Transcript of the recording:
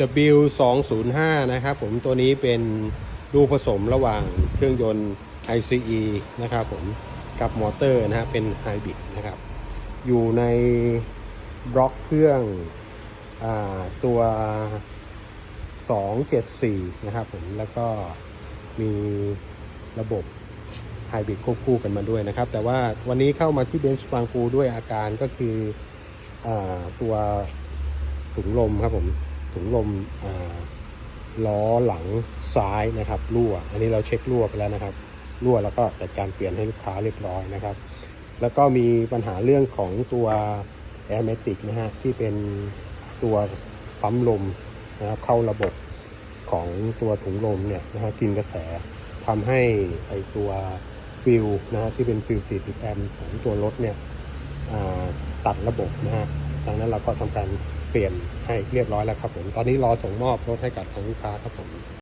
W205 นะครับผมตัวนี้เป็นลูกผสมระหว่างเครื่องยนต์ ICE นะครับผมกับมอเตอร์นะฮะเป็นไฮบริดนะครับ อยู่ในบล็อกเครื่องอตัว 274 นะครับผมแล้วก็มีระบบไฮบริดควบคู่กันมาด้วยนะครับ แต่ว่าวันนี้เข้ามาที่เบนช์บางปูด้วยอาการก็คืออตัวถุงลมครับผม ถุงลมล้อหลังซ้ายนะครับรั่ว อันนี้เราเช็ครั่วไปแล้วนะครับรั่วแล้วก็จัดการเปลี่ยนให้ลูกค้าเรียบร้อยนะครับ แล้วก็มีปัญหาเรื่องของตัว a i r m a t i c นะฮะที่เป็นตัวปั๊มลมนะครับเข้าระบบของตัวถุงลมเนี่ยนะฮะกินกระแสทำให้ไอตัวฟิลนะฮะที่เป็นฟิล 40 แอมป์ของตัวรถเนี่ยตัดระบบนะฮะดังนั้นเราก็ทำการ เปลี่ยนให้เรียบร้อยแล้วครับผม ตอนนี้รอส่งมอบรถให้กับทางลูกค้าครับผม